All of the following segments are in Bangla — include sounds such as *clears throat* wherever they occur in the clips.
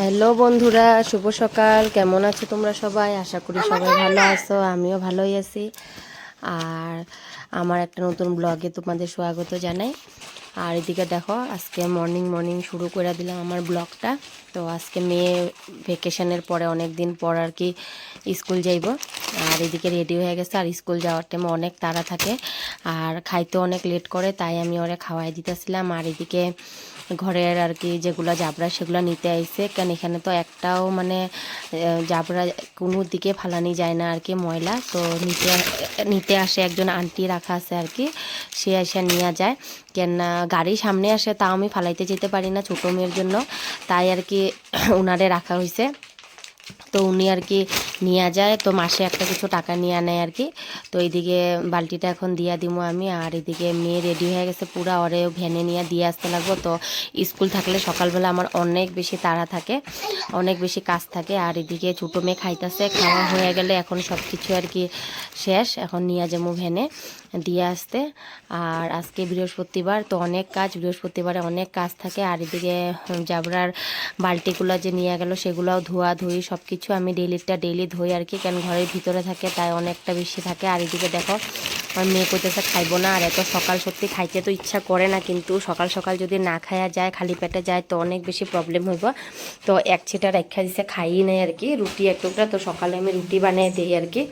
হ্যালো বন্ধুরা শুভ সকাল। কেমন আছো তোমরা সবাই? আশা করি সবাই ভালো আছো? আমিও ভালোই আছি। আর আমার একটা নতুন ব্লগে তোমাদের স্বাগত জানাই। আর এদিকে দেখো আজকে মর্নিং মর্নিং শুরু করে দিলাম আমার ব্লগটা তো আজকে মেয়ে ভেকেশনের পরে অনেক দিন পর আর কি স্কুল যাইব। আর এদিকে রেডি হয়ে গেছে, আর স্কুল যাওয়ার টাইমে অনেক তাড়া থাকে। আর খাইতে অনেক লেট করে, তাই আমি ওরে খাওয়াই দিতেছিলাম। আর এদিকে ঘরের আর কি যেগুলো জাবরা, সেগুলো নিতে আইছে। কেন এখানে তো একটাও মানে জাবরা কোনো দিকে ফালানি যায় না আর কি ময়লা। তো নিতে নিতে আসে একজন আন্টি রাখা আছে আর কি, সে এসে নিয়ে যায়। কেননা গাড়ি সামনে আসে, তাও আমি ফালাইতে যেতে পারি না ছোটো মেয়ের জন্য। তাই আর কি উনারে রাখা হয়েছে তো উনি আর কি নিয়ে যায়। তো মাসে একটা কিছু টাকা নিয়ে নেয় আর কি। তো এইদিকে বালতিটা এখন দিয়া দিব আমি। আর এদিকে মেয়ে রেডি হয়ে গেছে পুরা। ওরে ভ্যানে নিয়ে দিয়ে আসতে লাগবো। তো স্কুল থাকলে সকালবেলা আমার অনেক বেশি তাড়া থাকে, অনেক বেশি কাজ থাকে। আর এদিকে ছোটো মেয়ে খাইতেছে, খাওয়া হয়ে গেলে এখন সব কিছু আর কি শেষ। এখন নিয়ে যাব ভ্যানে দিয়ে আসতে। আর আজকে বৃহস্পতিবার, তো অনেক কাজ, বৃহস্পতিবারে অনেক কাজ থাকে। আর এদিকে জাবরার বালতিগুলো যে নিয়ে গেল, সেগুলোও ধোয়া ধুই সব কিছু আমি ডেলিটা ডেলি ধুই আর কি, কেন ঘরের ভিতরে থাকে, তাই অনেকটা বেশি থাকে। আর এদিকে দেখো, আমার মেয়ে কইতেছে খাইবো না, আর এত সকাল সত্যি খাইতে তো ইচ্ছা করে না, কিন্তু সকাল সকাল যদি না খায়া যায়, খালি পেটে যায়, তো অনেক বেশি প্রবলেম হইব। তো এক ছিটা রেখা দিছে, খাইই নেই আর কি, রুটি এক টুকরা, তো সকালে আমি রুটি বানিয়ে দিই আর কি।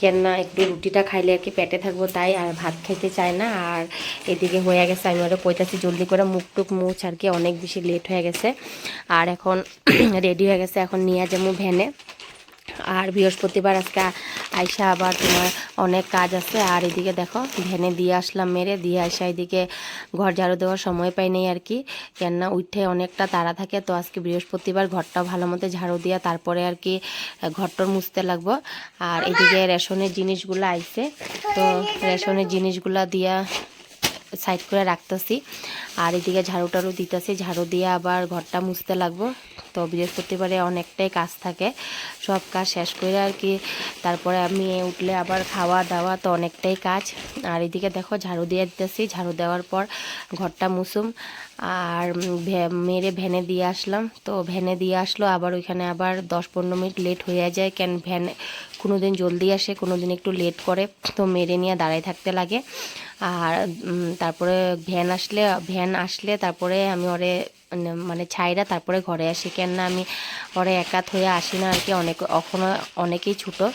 কেন না একটু রুটিটা খাইলে আর কি পেটে থাকব তাই, আর ভাত খেতে চায় না, আর এদিকে হয়ে গেছে, আমি আরও কইতাছি জলদি করে মুখ টুক মুছ আর কি, অনেক বেশি লেট হয়ে গেছে। আর এখন *clears throat* রেডি হয়ে গেছে, এখন নিয়ে যাব ভ্যানে। আর বৃহস্পতিবার আজকে আইসা আবার তোমার অনেক কাজ আছে। আর এদিকে দেখো ভ্যানে দিয়ে আসলাম মেরে, দিয়ে আসা এদিকে ঘর ঝাড়ু দেওয়ার সময় পাই নেই আর কি। কেননা উঠে অনেকটা তাড়া থাকে, তো আজকে বৃহস্পতিবার ঘরটা ভালো মতো ঝাড়ু দিয়া তারপরে আর কি ঘরটর মুছতে লাগবো। আর এদিকে রেশনের জিনিসগুলো আইছে, তো রেশনের জিনিসগুলা দিয়া সাইড করে রাখতেছি। আর এদিকে ঝাড়ু টাড়ু দিতেছি। ঝাড়ু দিয়ে আবার ঘরটা মুছতে লাগবো। তো বৃহস্পতিবারে অনেকটাই কাজ থাকে। সব কাজ শেষ করে আর কি। তারপরে আমি উঠলে আবার খাওয়া দাওয়া তো অনেকটাই কাজ। আর এদিকে দেখো ঝাড়ু দিয়ে দিতেছি। ঝাড়ু দেওয়ার পর ঘরটা মুসুম আর মেরে ভ্যানে দিয়ে আসলাম। তো ভ্যানে দিয়ে আসলো। আবার ওইখানে আবার দশ পনেরো মিনিট লেট হয়ে যায়। কেন ভ্যান কোনো দিন জলদি আসে কোনো দিন একটু লেট করে, তো মেরে নিয়ে দাঁড়ায় থাকতে লাগে। আর তারপরে ভ্যান আসলে ভ্যান আসলে তারপরে আমি ওরে মানে মানে ছাইরা তারপরে ঘরে আসি। কেননা আমি ওরে একা থয়ে আসি না আর কি অনেক এখনও অনেকেই ছোটো,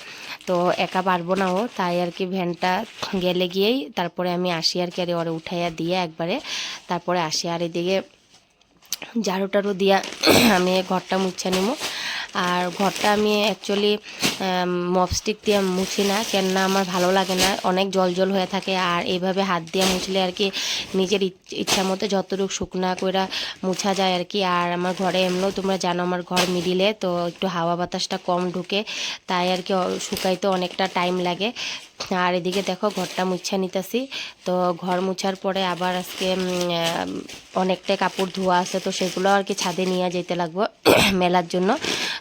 তো একা পারব না ও। তাই আর কি ভ্যানটা গেলে গিয়েই তারপরে আমি আসি আর কি আর ওরে উঠাইয়া দিয়ে একবারে তারপরে আসি। আর এদিকে ঝাড়ু টাড়ু দিয়া *clears throat* আমি ঘরটা মুছে নেব আর ঘরটা আমি অ্যাকচুয়ালি মপস্টিক দিয়ে মুছি না, কেননা আমার ভালো লাগে না। অনেক জল জল হয়ে থাকে, আর এইভাবে হাত দিয়ে মুছলে আর কি নিজের ইচ্ছা মতো যতটুকু শুকনা করে মুছা যায় আর কি। আর আমার ঘরে এমনিও তোমরা জানো, আমার ঘর মিডিলে, তো একটু হাওয়া বাতাসটা কম ঢুকে, তাই আর কি শুকাইতে অনেকটা টাইম লাগে। আর এদিকে দেখো ঘরটা মুছা নিতেছি। তো ঘর মুছার পরে আবার আজকে অনেকটা কাপড় ধোয়া আছে, তো সেগুলো আর কি ছাদে নিয়ে যেতে লাগবো *clears throat* মেলার জন্য।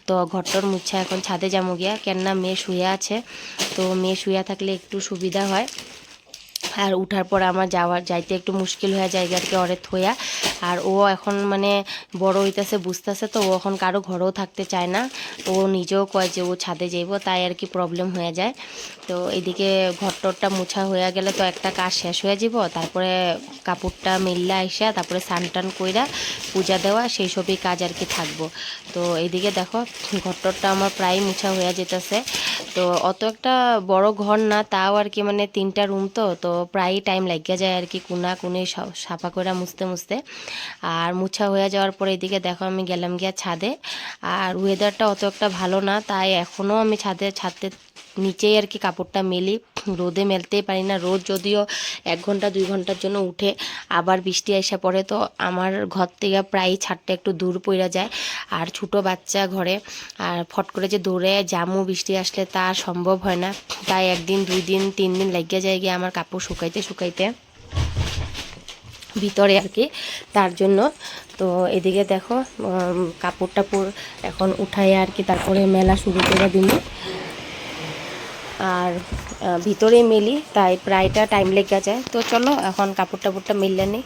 তো ঘরটর মুছা এখন ছাদে যাব গিয়া। কেননা মেয়ে শুয়ে আছে, তো মেয়ে শুয়ে থাকলে একটু সুবিধা হয়। আর উঠার পর আমার যাওয়ার যাইতে একটু মুশকিল হয়ে যায় আর কি অরে থইয়া আর ও এখন মানে বড় হইতেছে, বুঝতেছে তো, ও এখন কারও ঘরেও থাকতে চায় না। ও নিজেও কয় যে ও ছাদে যাইব, তাই আর কি প্রবলেম হয়ে যায়। তো এদিকে ঘরটরটা মোছা হয়ে গেলে তো একটা কাজ শেষ হয়ে যাব তারপরে কাপড়টা মেললে আইসা তারপরে স্নান টান কইরা পূজা দেওয়া, সেই সবই কাজ আর কি থাকব। তো এইদিকে দেখো, ঘরটরটা আমার প্রায় মুছা হয়ে যেতেছে তো অত একটা বড় ঘর না, তাও আর কি মানে তিনটা রুম তো তো প্রায় টাইম লাগিয়ে যায় আর কি, কুনা কুনে সাফা করে মুছতে মুছতে। আর মুছা হয়ে যাওয়ার পরে এদিকে দেখো আমি গেলাম গিয়া ছাদে। আর ওয়েদারটা অত একটা ভালো না, তাই এখনও আমি ছাদে ছাদে নিচেই আর কি কাপড়টা মেলি। রোদে মেলতেই পারি না। রোদ যদিও এক ঘণ্টা, দুই ঘণ্টার জন্য উঠে আবার বৃষ্টি এসে পড়ে, তো আমার ঘর থেকে প্রায় ছাদটা একটু দূর পড়ে যায়। আর ছোটো বাচ্চা ঘরে, আর ফট করে যে দৌড়ে জামু বৃষ্টি আসলে তা সম্ভব হয় না। তাই একদিন, দুই দিন, তিন দিন লাগিয়ে যায় গিয়ে আমার কাপড় শুকাইতে শুকাইতে ভিতরে আর কি, তার জন্য। তো এদিকে দেখো কাপড় টাপড় এখন উঠাই আর কি তারপরে মেলা শুরু করে দিন আর ভিতরে মেলি, তাই প্রায়টা টাইম লেগে যায়। তো চলো, এখন কাপড় টাপড়টা মিললে নেই।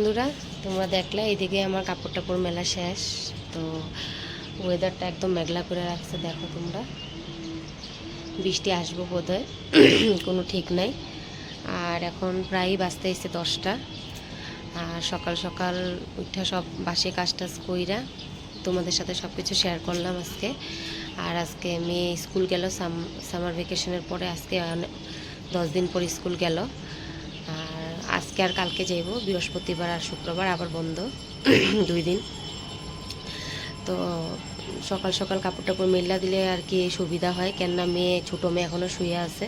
বন্ধুরা, তোমরা দেখলে এদিকে আমার কাপড় টাপড় মেলা শেষ। তো ওয়েদারটা একদম মেঘলা করে রাখছে, দেখো তোমরা। বৃষ্টি আসব বোধহয়, *coughs* কোনো ঠিক নাই। আর এখন প্রায়ই বাঁচতে এসে দশটা। আর সকাল সকাল উঠা সব বাসে কাজ টাজ কইরা তোমাদের সাথে সব কিছু শেয়ার করলাম আজকে। আর আজকে মেয়ে স্কুল গেল সামার ভ্যাকেশনের পরে আজকে দশ দিন পর স্কুল গেল। আজকে আর কালকে যাইব, বৃহস্পতিবার আর শুক্রবার, আবার বন্ধ, *clears throat* দুই দিন। তো সকাল সকাল কাপড় টাপড় মেলা দিলে আর কি সুবিধা হয়, কেননা মেয়ে, ছোটো মেয়ে এখনও শুয়ে আছে।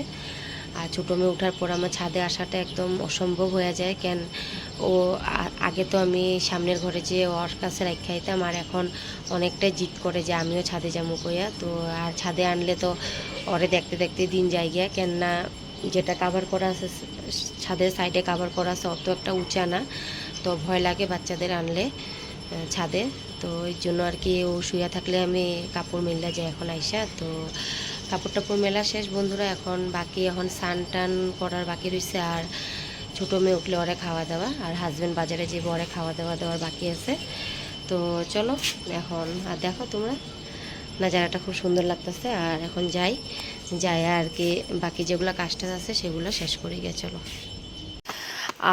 আর ছোটো মেয়ে ওঠার পর আমার ছাদে আসাটা একদম অসম্ভব হয়ে যায়, কেন ও আগে তো আমি সামনের ঘরে যে ওর কাছে রাখা দিতাম আর এখন অনেকটাই জিদ করে যে আমিও ছাদে যাব কইয়া। তো আর ছাদে আনলে তো ওরে দেখতে দেখতে দিন যায় গিয়া কেননা যেটা কাভার করা আছে, ছাদের সাইডে কাভার করা আছে, অত একটা উঁচা না। তো ভয় লাগে বাচ্চাদের আনলে ছাদে। তো ওই জন্য আর কি ও শুয়ে থাকলে আমি কাপড় মেলা যাই এখন আইসা। তো কাপড় টাপড় মেলা শেষ, বন্ধুরা। এখন বাকি, এখন সান টান করার বাকি রয়েছে আর ছোটো মেয়ে উঠলে ওরে খাওয়া দাওয়া। আর হাজব্যান্ড বাজারে যে ওরে খাওয়া দাওয়া দেওয়ার বাকি আছে। তো চলো, এখন আর দেখো তোমরা। নাজারাটা খুব সুন্দর লাগতেছে। আর এখন যাই যাই আর কি বাকি যেগুলো কাজটা আছে সেগুলো শেষ করে গিয়ে চলো।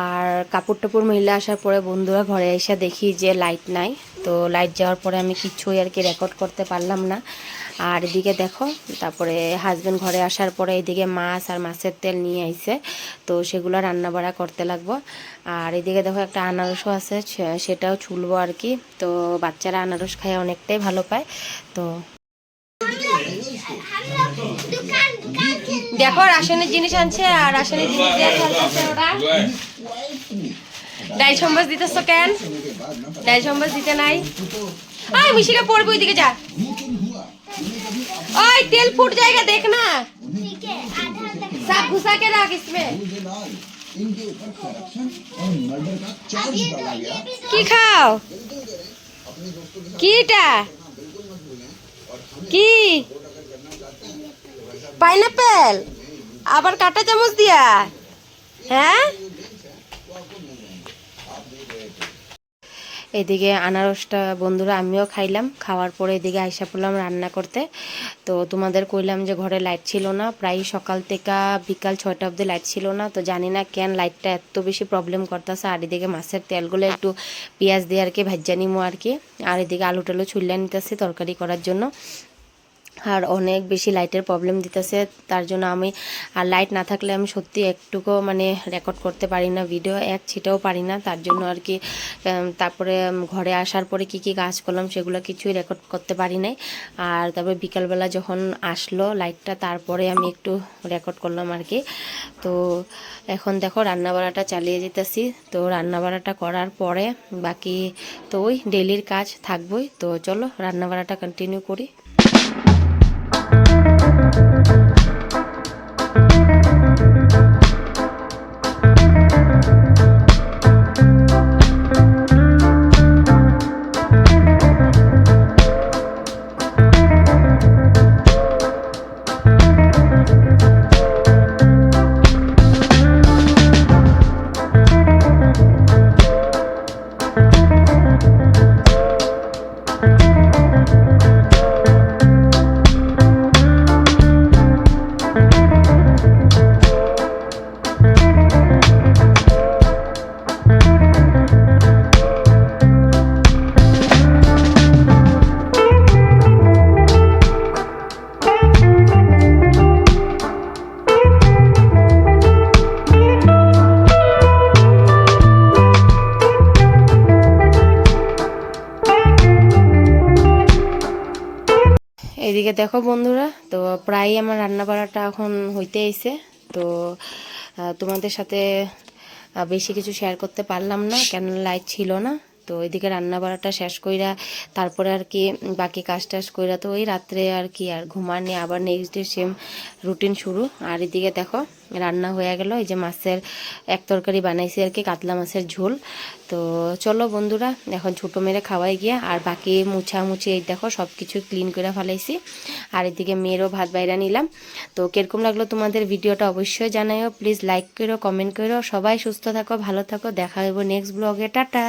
আর কাপড় টাপড় মহিলা আসার পরে বন্ধুরা ঘরে এসে দেখি যে লাইট নাই। তো লাইট যাওয়ার পরে আমি কিছুই আর কি রেকর্ড করতে পারলাম না। আর এদিকে দেখো, তারপরে হাজব্যান্ড ঘরে আসার পরে এদিকে মাছ আর মাছের তেল নিয়ে আইছে। তো সেগুলো রান্না বাড়া করতে লাগবো। আর এদিকে দেখো একটা আনারসও আছে সেটাও ছুলবো আর কি। তো বাচ্চারা আনারস খায় অনেকটাই ভালো পায়। তো দেখো, রাসায়নিক জিনিস আনছে আর রাসায়নিক জিনিস দিয়ে খেলতেছে ওরা। ডাইল সম্বাস দিতেছ কেন? ডাইল সম্বাস দিতে নাই। আয়, মিশিকা পড়বে ওইদিকে যা। ওই, তেল ফুট জায়গা দেখ না। সব ঘুষা কে রাখ ইসমে। কি খাও? কিটা? কি? পাইনাপেল? আবার কাটা চামচ দিয়া? হ্যাঁ? এদিকে আনারসটা বন্ধুরা আমিও খাইলাম। খাওয়ার পরে এদিকে আইসা পড়লাম রান্না করতে। তো তোমাদের কইলাম যে ঘরে লাইট ছিল না। প্রায় সকাল থেকে বিকাল ছয়টা অবধি লাইট ছিল না। তো জানি না কেন লাইটটা এত বেশি প্রবলেম করতেছে। আর এদিকে মাছের তেলগুলো একটু পেঁয়াজ দিয়ে আর কি ভাজ্যা নিমো আর কি। আর এদিকে আলু টালু ছুল্লা নিতেছি তরকারি করার জন্য। আর অনেক বেশি লাইটের প্রবলেম দিতেছে। তার জন্য আমি, আর লাইট না থাকলে আমি সত্যি একটুকু মানে রেকর্ড করতে পারি না ভিডিও এক ছিটাও পারি না। তার জন্য আর কি তারপরে ঘরে আসার পরে কি কি কাজ করলাম সেগুলো কিছুই রেকর্ড করতে পারি নাই। আর তারপরে বিকালবেলা যখন আসলো লাইটটা তারপরে আমি একটু রেকর্ড করলাম আর কি। তো এখন দেখো রান্নাবাড়াটা চালিয়ে যেতেছি। তো রান্নাবাড়াটা করার পরে বাকি তো ওই ডেলির কাজ থাকবই। তো চলো রান্নাবাড়াটা কন্টিনিউ করি। এদিকে দেখো বন্ধুরা, তো প্রায় আমার রান্না বাড়াটা এখন হইতে এসে তো তোমাদের সাথে বেশি কিছু শেয়ার করতে পারলাম না কেন লাইট ছিল না। তো ওইদিকে রান্না বাড়াটা শেষ কইরা তারপরে আর কি বাকি কাজ টাজ কইরা তো ওই রাত্রে আর কি আর ঘুমার নিয়ে আবার নেক্সট ডে সেম রুটিন শুরু। আর এদিকে দেখো, রান্না হয়ে গেল। এই যে মাছের এক তরকারি বানাইছি আর কি, কাতলা মাছের ঝোল। তো চলো বন্ধুরা, এখন ছোটো মেরে খাওয়াই গিয়া আর বাকি মুছামুছি এই দেখো সব কিছু ক্লিন করে ফেলাইছি। আর এদিকে মেয়েরও ভাত বাইরা নিলাম। তো কীরকম লাগল তোমাদের ভিডিওটা অবশ্যই জানাইও। প্লিজ লাইক করো কমেন্ট করো সবাই সুস্থ থাকো, ভালো থাকো। দেখা হইব নেক্সট ব্লগে টাটা!